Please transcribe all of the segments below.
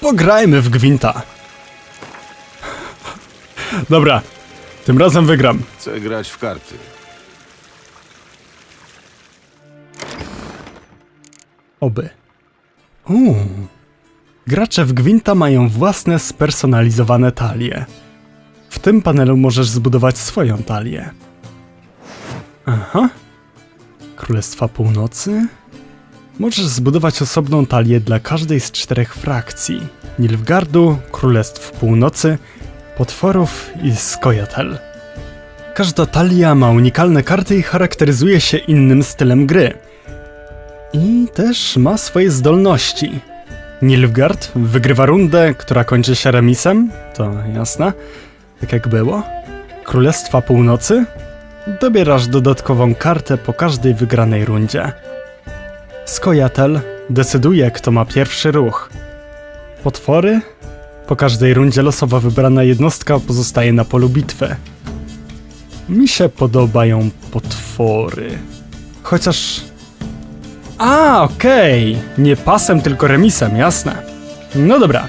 Pograjmy w gwinta. Dobra, tym razem wygram. Chcę grać w karty. Oby. Uuu. Gracze w Gwinta mają własne spersonalizowane talie. W tym panelu możesz zbudować swoją talię. Aha. Królestwa Północy. Możesz zbudować osobną talię dla każdej z czterech frakcji. Nilfgardu, Królestw Północy, Potworów i Skojatel. Każda talia ma unikalne karty i charakteryzuje się innym stylem gry. I też ma swoje zdolności. Nilfgaard wygrywa rundę, która kończy się remisem, to jasne, tak jak było. Królestwa Północy dobierasz dodatkową kartę po każdej wygranej rundzie. Skojatel decyduje, kto ma pierwszy ruch. Potwory? Po każdej rundzie losowo wybrana jednostka pozostaje na polu bitwy. Mi się podobają potwory. Chociaż a, okej. Nie pasem, tylko remisem, jasne. No dobra.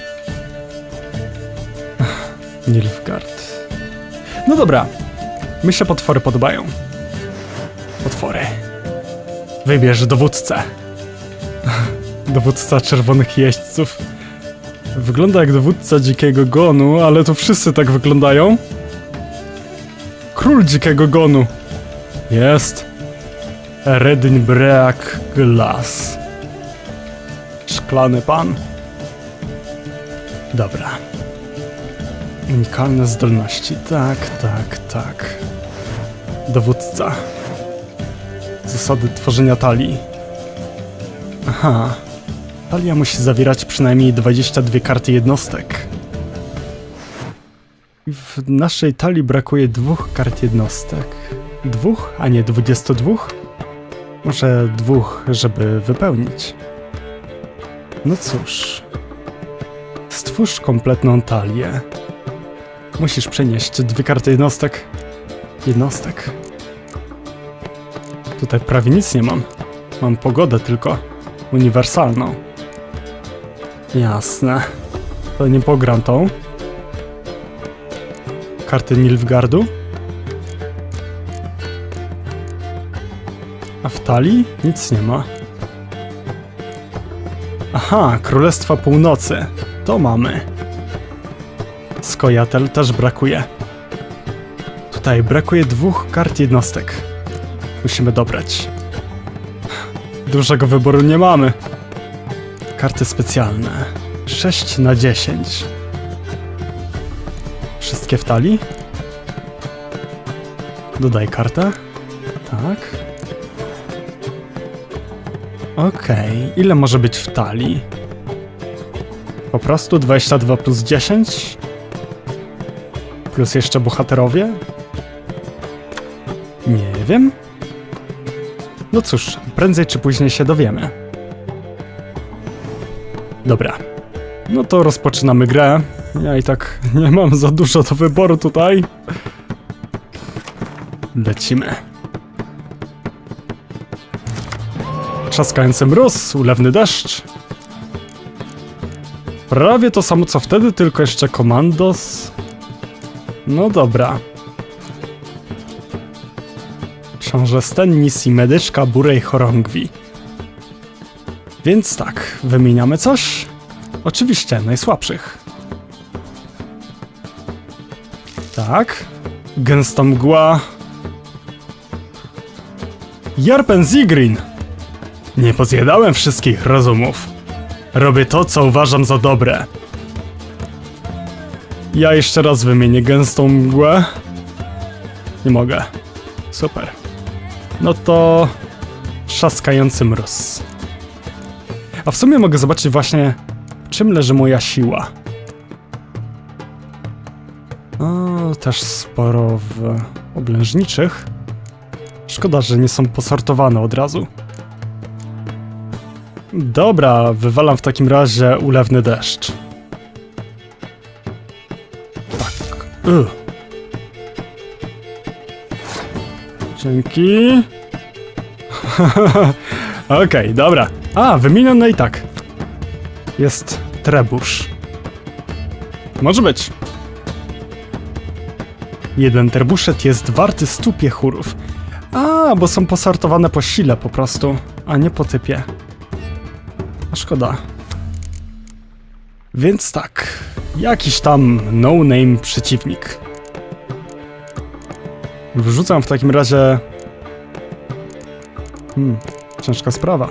Nilfgaard. No dobra. Mi się potwory podobają. Potwory. Wybierz dowódcę. Dowódca czerwonych jeźdźców. Wygląda jak dowódca dzikiego gonu, ale to wszyscy tak wyglądają. Król dzikiego gonu. Jest. Redinbreak Glass. Szklany pan. Dobra. Unikalne zdolności. Tak, tak, tak. Dowódca. Zasady tworzenia talii. Aha. Talia musi zawierać przynajmniej 22 karty jednostek. W naszej talii brakuje dwóch kart jednostek. Dwóch, a nie 22? Może dwóch, żeby wypełnić. No cóż. Stwórz kompletną talię. Musisz przenieść dwie karty jednostek. Jednostek. Tutaj prawie nic nie mam. Mam pogodę tylko. Uniwersalną. Jasne. To nie pogram tą. Karty Nilfgardu. A w talii nic nie ma. Aha, Królestwa Północy. To mamy. Skojatel też brakuje. Tutaj brakuje dwóch kart jednostek. Musimy dobrać. Dużego wyboru nie mamy. Karty specjalne. 6 na 10. Wszystkie w talii? Dodaj kartę. Tak. Okej, ile może być w talii? Po prostu 22 plus 10? Plus jeszcze bohaterowie? Nie wiem. No cóż, prędzej czy później się dowiemy. Dobra. No to rozpoczynamy grę. Ja i tak nie mam za dużo do wyboru tutaj. Lecimy. Trzaskający mróz, ulewny deszcz. Prawie to samo co wtedy, tylko jeszcze komandos. No dobra. Książę Stennis i medyczka Burej Chorągwi. Więc tak, wymieniamy coś? Oczywiście, najsłabszych. Tak. Gęsta mgła. Jarpen Zigrin! Nie pozjadałem wszystkich rozumów. Robię to, co uważam za dobre. Ja jeszcze raz wymienię gęstą mgłę. Nie mogę. Super. No to... Trzaskający mróz. A w sumie mogę zobaczyć właśnie, czym leży moja siła. O, też sporo w oblężniczych. Szkoda, że nie są posortowane od razu. Dobra, wywalam w takim razie ulewny deszcz. Tak. Ugh. Dzięki. Okej, dobra. A, wymienione i tak. jest trebusz. Może być. Jeden trebuszet jest warty stu piechurów. A, bo są posortowane po sile po prostu, a nie po typie. A szkoda. Więc tak, jakiś tam no-name przeciwnik. Wrzucam w takim razie... Hmm, ciężka sprawa.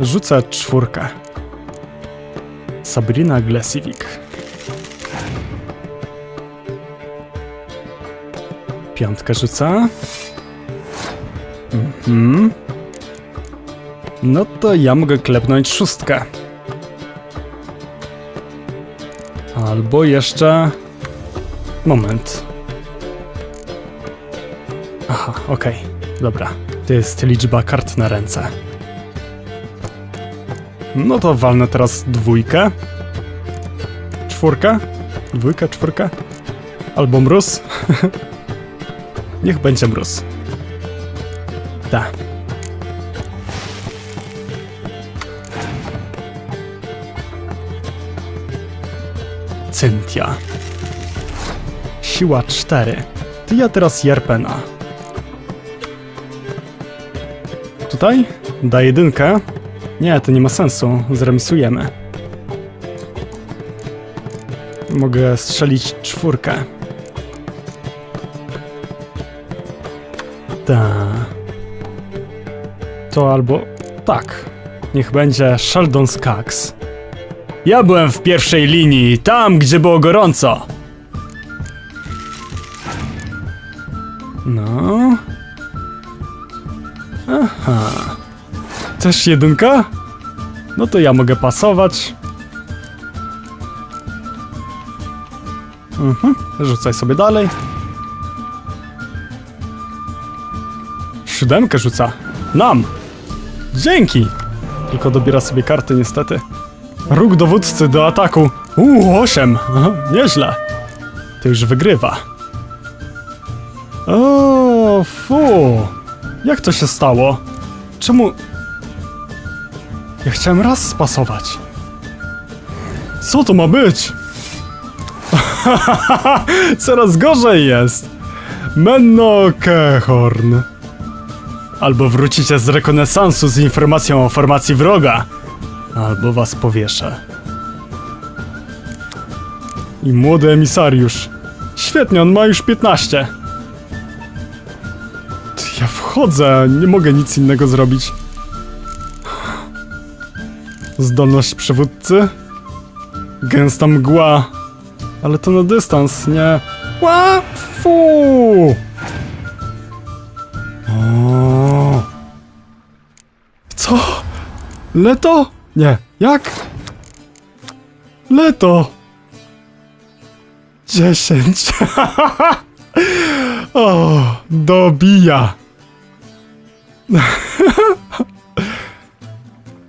Rzucę czwórkę. Sabrina Glesiewicz. Piątkę rzucę. Mhm. No to ja mogę klepnąć szóstkę. Albo jeszcze... Moment. Aha, okej. Dobra. To jest liczba kart na ręce. No to walnę teraz dwójkę. Czwórkę. Dwójkę, czwórkę. Albo mróz. Niech będzie mróz. Tak. Cynthia. Siła 4. Ty ja teraz Jarpena. Tutaj? Da jedynkę. Nie, to nie ma sensu. Zremisujemy. Mogę strzelić czwórkę. Ta. To albo tak. Niech będzie Sheldon Skaggs. Ja byłem w pierwszej linii, tam gdzie było gorąco. No. Aha. Też jedynka? No to ja mogę pasować. Mhm. Rzucaj sobie dalej. Siódemkę rzuca. Nam! Dzięki! Tylko dobiera sobie karty niestety. Róg dowódcy do ataku. Uuu, 8. Aha, nieźle. To już wygrywa. O, fu. Jak to się stało? Czemu... Ja chciałem raz spasować. Co to ma być? Coraz gorzej jest. Menno Kehorn. Albo wrócicie z rekonesansu z informacją o formacji wroga, albo was powieszę. I młody emisariusz. Świetnie, on ma już 15. Wchodzę, nie mogę nic innego zrobić. Zdolność przywódcy? Gęsta mgła. Ale to na dystans, nie? Ła! Co? Leto? Nie. Jak? Leto. Dziesięć. o, dobija.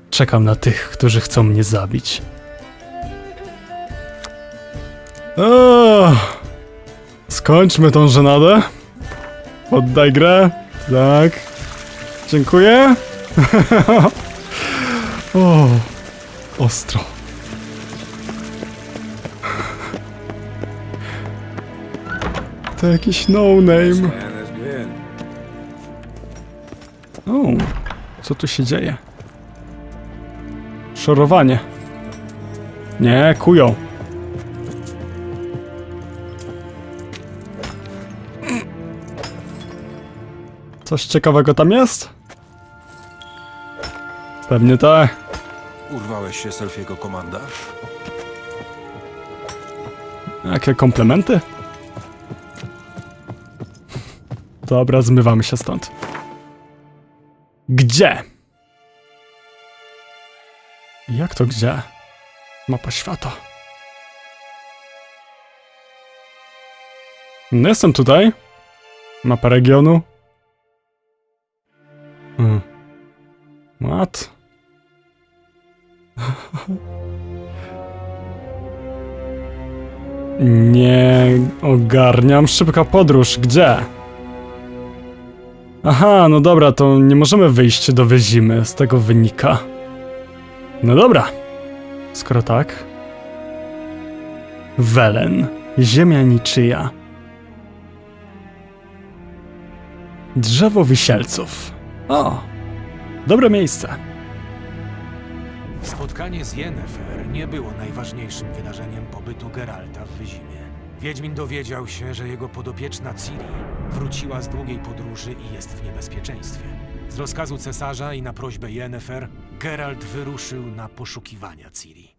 Czekam na tych, którzy chcą mnie zabić. O, skończmy tą żenadę. Oddaj grę. Tak. Dziękuję. o, ostro. To jakiś no-name. Man, co tu się dzieje? Szorowanie. Nie, kują. Coś ciekawego tam jest? Pewnie tak. Urwałeś się selfiego komanda? Jakie komplementy? Dobra, zmywamy się stąd. Gdzie? Jak to gdzie? Mapa świata. No jestem tutaj. Mapa regionu. Hmm. Nie ogarniam. Szybka podróż. Gdzie? Aha, no dobra, to nie możemy wyjść do wyzimy. Z tego wynika. No dobra. Skoro tak. Welen. Ziemia niczyja. Drzewo wisielców. O! Dobre miejsce. Spotkanie z Yennefer nie było najważniejszym wydarzeniem pobytu Geralta w Wyzimie. Wiedźmin dowiedział się, że jego podopieczna Ciri wróciła z długiej podróży i jest w niebezpieczeństwie. Z rozkazu cesarza i na prośbę Yennefer, Geralt wyruszył na poszukiwania Ciri.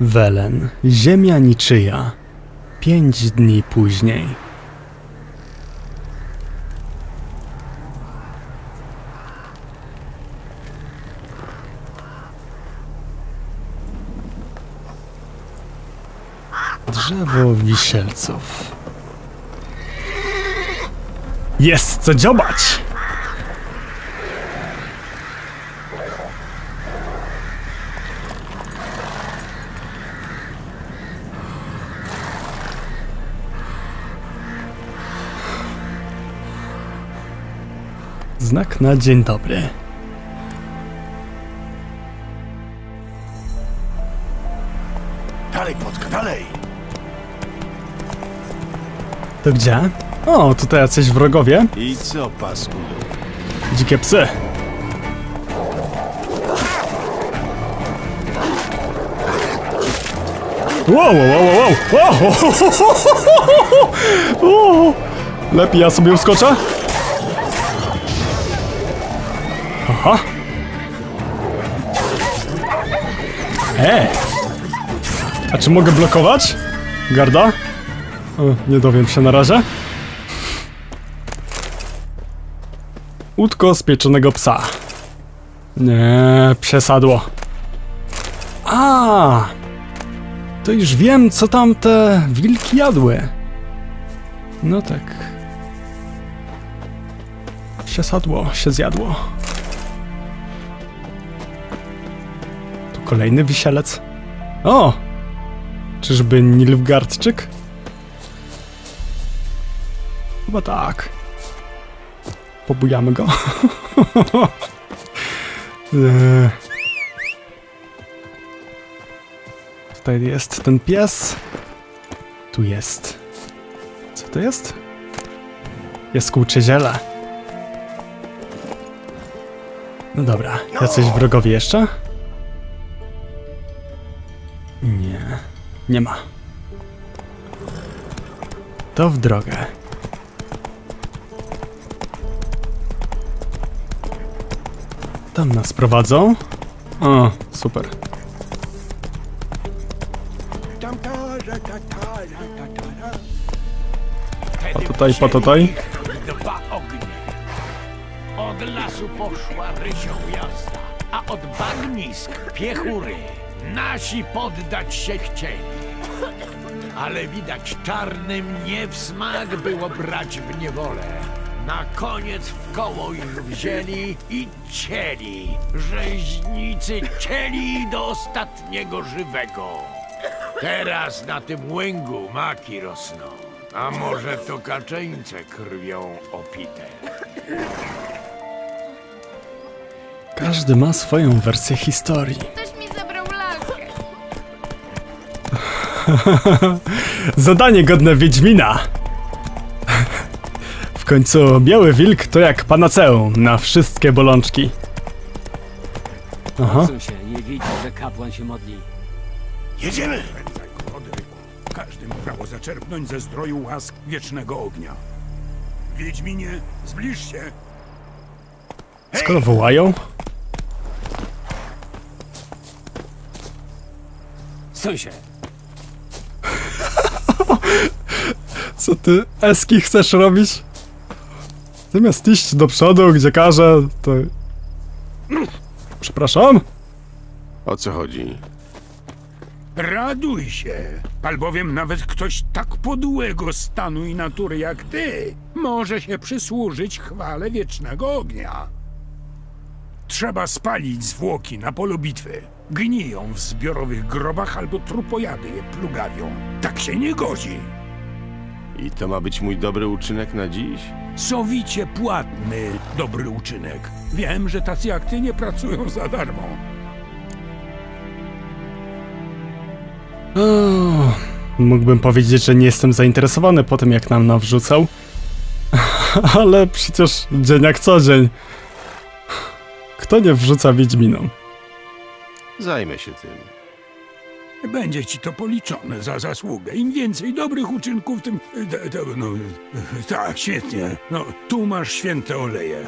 Welen. Ziemia niczyja. Pięć dni później. Drzewo wisielców. Jest co dziobać! Znak na dzień dobry. To gdzie? O, tutaj jacyś wrogowie. I co, pasku? Dzikie psy. Wow, wow, wow, wow, wow. Lepiej ja sobie uskoczę? Aha. E. A czy mogę blokować? Garda? Nie dowiem się na razie. Łódko z pieczonego psa. Nie, przesadło. A, to już wiem, co tam te wilki jadły. No tak. Przesadło, się zjadło. Tu kolejny wisielec. O! Czyżby Nilfgaardczyk? Chyba tak. Pobujamy go. Eee. Tutaj jest ten pies. Tu jest. Co to jest? Jaskółcze ziele. No dobra, jacyś wrogowie jeszcze? Nie, nie ma. To w drogę. Tam nas prowadzą. O, super. A tutaj, po tutaj. Dwa ognie. Od lasu poszła rysią jazda, a od bagnisk piechury. Nasi poddać się chcieli. Ale widać czarnym nie w smak było brać w niewolę. Na koniec w koło ich wzięli i cieli. Rzeźnicy cieli do ostatniego żywego. Teraz na tym łęgu maki rosną. A może to kaczeńce krwią opite? Każdy ma swoją wersję historii. Ktoś mi zabrał lalkę. Zadanie godne Wiedźmina. W końcu biały wilk to jak panaceum na wszystkie bolączki. Aha. Odsuń się, nie widzi, że kapłan się modli. Jedziemy! Każdy ma prawo zaczerpnąć ze zdroju łask wiecznego ognia. Wiedźminie, zbliż się. Skoro wołają, Suń się! co ty eski chcesz robić? Zamiast iść do przodu, gdzie każe, to... Przepraszam? O co chodzi? Raduj się, albowiem nawet ktoś tak podłego stanu i natury jak ty może się przysłużyć chwale wiecznego ognia. Trzeba spalić zwłoki na polu bitwy. Gniją w zbiorowych grobach albo trupojady je plugawią. Tak się nie godzi. I to ma być mój dobry uczynek na dziś? Sowicie płatny, dobry uczynek. Wiem, że tacy jak ty nie pracują za darmo. Mógłbym powiedzieć, że nie jestem zainteresowany po tym, jak nam nawrzucał. Ale przecież dzień jak co dzień. Kto nie wrzuca Wiedźminom? Zajmę się tym. Będzie ci to policzone za zasługę. Im więcej dobrych uczynków, tym... te- te- no, tak, świetnie. No, tu masz święte oleje.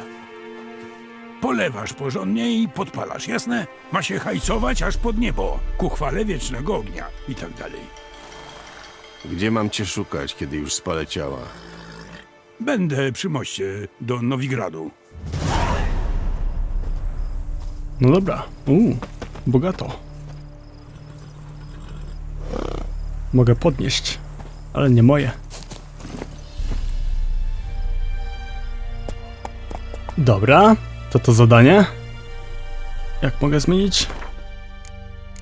Polewasz porządnie i podpalasz, jasne? Ma się hajcować aż pod niebo, ku chwale wiecznego ognia i tak dalej. Gdzie mam cię szukać, kiedy już spalę ciała? Będę przy moście do Nowigradu. No dobra. Uuu, bogato. Mogę podnieść, ale nie moje. Dobra, to to zadanie. Jak mogę zmienić?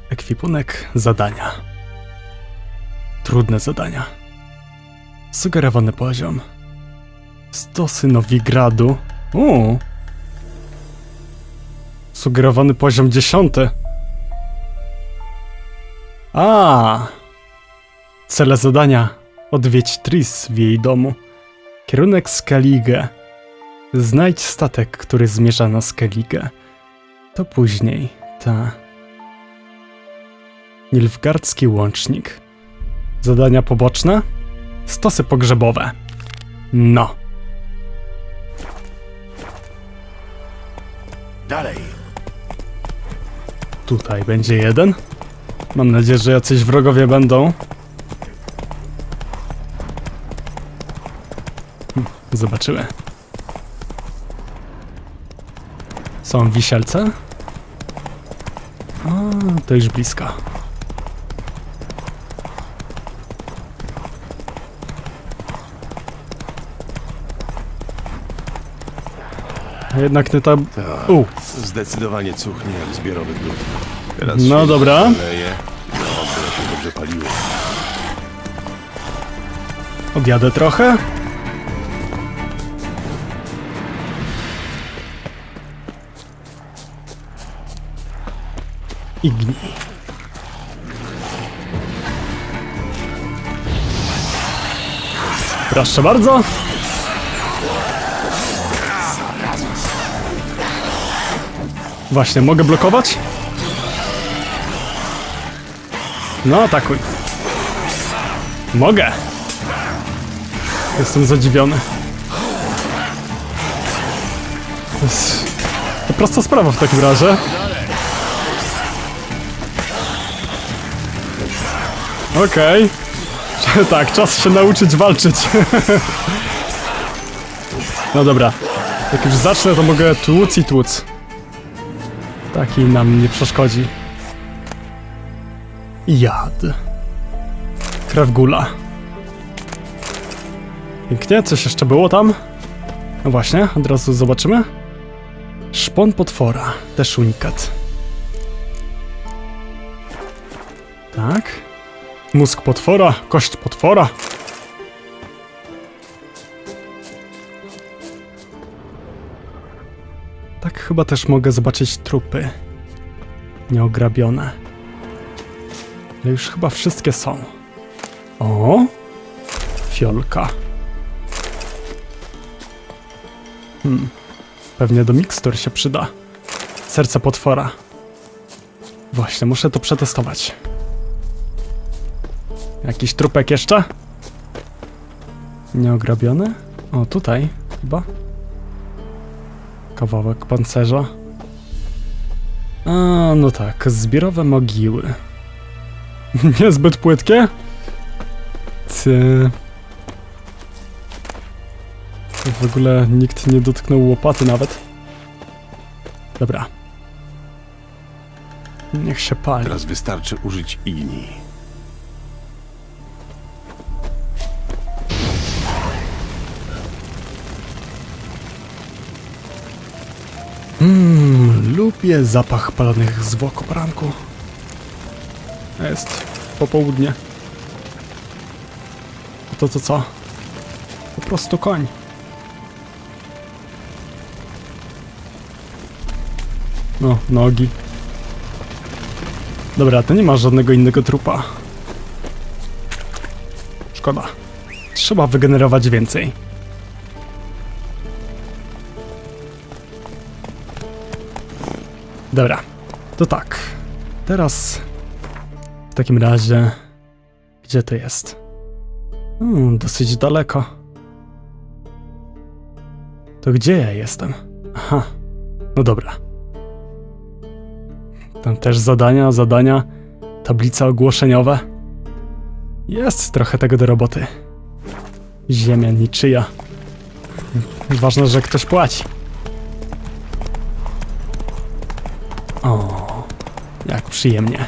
Ekwipunek zadania. Trudne zadania. Sugerowany poziom. Stosy Nowigradu. Uuu. Sugerowany poziom dziesiąty. A. Cele zadania. Odwiedź Tris w jej domu. Kierunek Skellige. Znajdź statek, który zmierza na Skellige. To później. Ta. Nilfgardzki łącznik. Zadania poboczne. Stosy pogrzebowe. No. Dalej! Tutaj będzie jeden. Mam nadzieję, że jacyś wrogowie będą. Zobaczymy. Są wisielce? A, to już blisko. Jednak nie ta... Tak. U, Zdecydowanie cuchnie jak zbiorowy. Teraz No dobra. Leje. No, się dobrze paliło. Odjadę trochę. I gnij. Proszę bardzo. Właśnie, mogę blokować? No, atakuj. Mogę. Jestem zadziwiony. To jest prosta sprawa w takim razie. Okej. Tak, czas się nauczyć walczyć. No dobra. Jak już zacznę, to mogę tłuc i tłuc. Taki nam nie przeszkodzi. Jad. Krew gula. Pięknie, coś jeszcze było tam? No właśnie, od razu zobaczymy. Szpon potwora, też unikat. Tak. Mózg potwora, kość potwora. Tak chyba też mogę zobaczyć trupy. Nieograbione. Ale już chyba wszystkie są. O! Fiolka. Hmm. Pewnie do mikstur się przyda. Serce potwora. Właśnie, muszę to przetestować. Jakiś trupek jeszcze? Nieograbiony? O, tutaj chyba. Kawałek pancerza. A, no tak, zbiorowe mogiły. Niezbyt płytkie? Ty. W ogóle nikt nie dotknął łopaty nawet. Dobra. Niech się pali. Teraz wystarczy użyć igni. Mmm, lubię zapach palonych zwłok o poranku. Jest popołudnie. To co, co? Po prostu koń. No, nogi. Dobra, to nie ma żadnego innego trupa. Szkoda. Trzeba wygenerować więcej. Dobra, to tak. Teraz w takim razie. Gdzie to jest? Hmm, dosyć daleko. To gdzie ja jestem? Aha, no dobra. Tam też zadania, zadania, tablice ogłoszeniowe. Jest trochę tego do roboty. Ziemia niczyja. Ważne, że ktoś płaci. O, jak przyjemnie.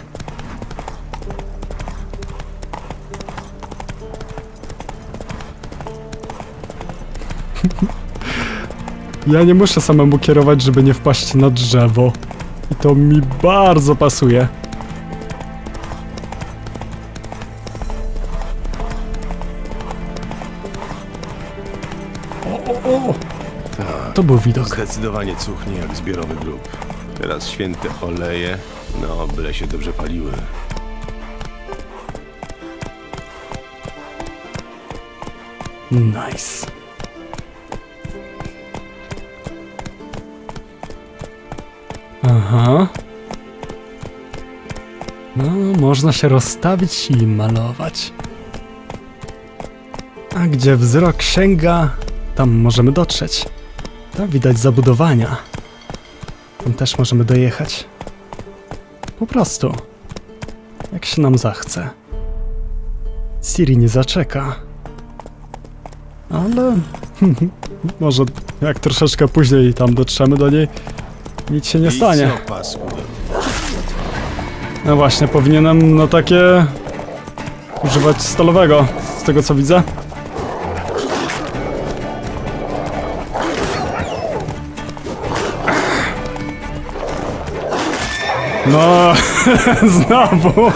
Ja nie muszę samemu kierować, żeby nie wpaść na drzewo. I to mi bardzo pasuje. O, o, o. To był widok. Zdecydowanie cuchnie jak zbiorowy grób. Teraz święte oleje, no byle się dobrze paliły. Nice. Aha. No, można się rozstawić i malować. A gdzie wzrok sięga, tam możemy dotrzeć. Tam widać zabudowania. Tam też możemy dojechać. Po prostu. Jak się nam zachce. Siri nie zaczeka. Ale może jak troszeczkę później tam dotrzemy do niej, nic się nie stanie. No właśnie, powinienem no takie używać stalowego, z tego co widzę. No, znowu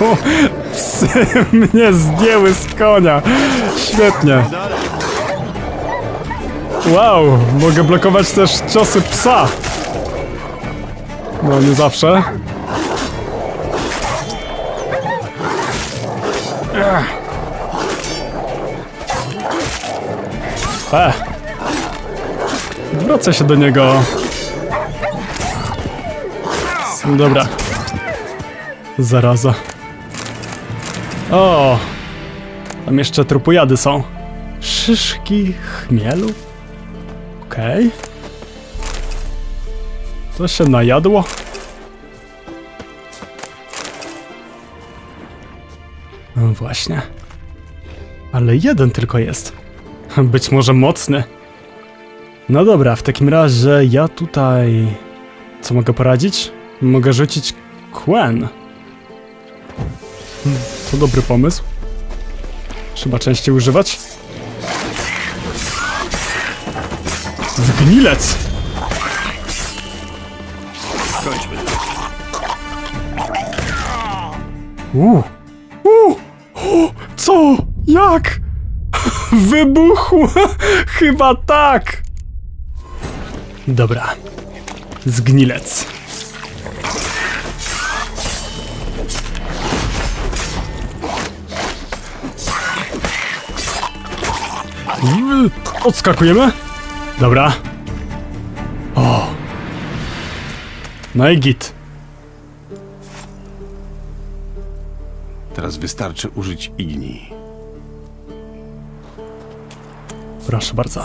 psy mnie zdjęły z konia. Świetnie. Wow, mogę blokować też ciosy psa. No, nie zawsze. E. Wrócę się do niego. Dobra. Zaraza. O! Tam jeszcze trupojady są. Szyszki chmielu? Okej. To się najadło? No właśnie. Ale jeden tylko jest. Być może mocny. No dobra, w takim razie ja tutaj... Co mogę poradzić? Mogę rzucić Quen. Hmm, To dobry pomysł. Trzeba częściej używać. Zgnilec! Skończmy to. Uuu! Co? Jak? Wybuchł! Chyba tak! Dobra. Zgnilec. Odskakujemy? Dobra. O. No i git. Teraz wystarczy użyć igni. Proszę bardzo.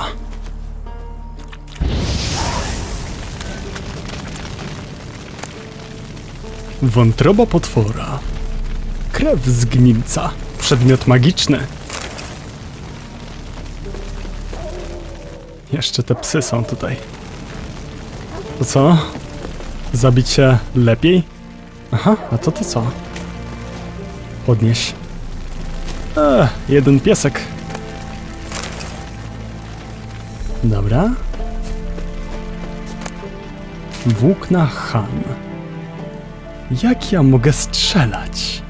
Wątroba potwora. Krew z gnilca. Przedmiot magiczny. Jeszcze te psy są tutaj. To co? Zabić się lepiej? Aha, a to to co? Podnieś. Eee, jeden piesek. Dobra. Włókna Han. Jak ja mogę strzelać?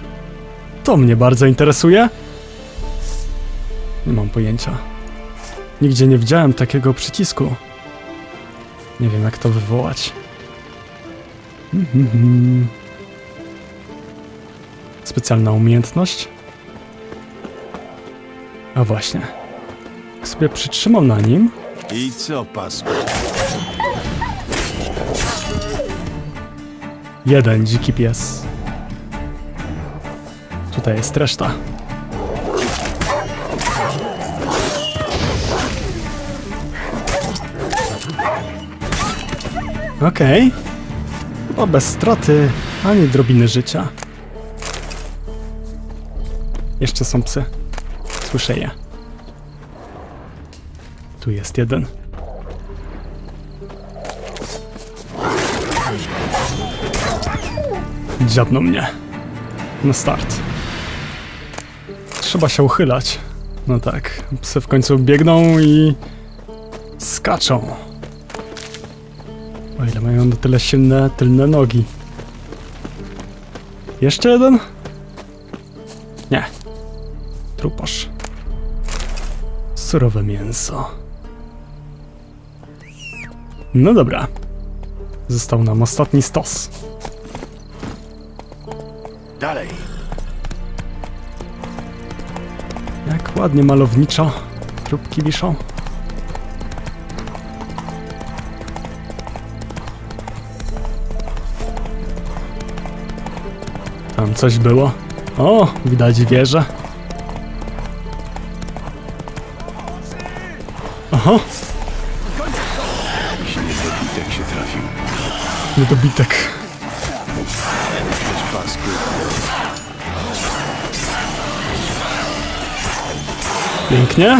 To mnie bardzo interesuje. Nie mam pojęcia. Nigdzie nie widziałem takiego przycisku. Nie wiem, jak to wywołać. Specjalna umiejętność? A właśnie. Jak sobie przytrzymam na nim, I co, pasku? jeden dziki pies. Tutaj jest reszta. Okej. Chyba bez straty ani drobiny życia. Jeszcze są psy. Słyszę je. Tu jest jeden. Dziabną mnie. Na start. Trzeba się uchylać. No tak, psy w końcu biegną i skaczą. O ile mają na tyle silne tylne nogi. Jeszcze jeden? Nie. Truposz. Surowe mięso. No dobra. Został nam ostatni stos. Dalej. Jak ładnie malowniczo trupki wiszą. Tam coś było. O, widać wieżę. Oho, się trafił. niedobitek. Pasku. Pięknie.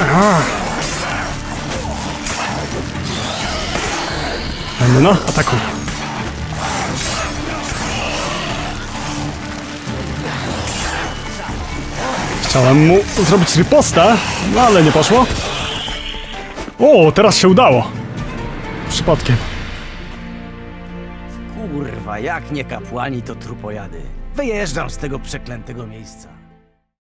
Aha. No, atakuj. Chciałem mu zrobić ripostę, no ale nie poszło. O, teraz się udało. Przypadkiem. Kurwa, jak nie kapłani, to trupojady. Wyjeżdżam z tego przeklętego miejsca.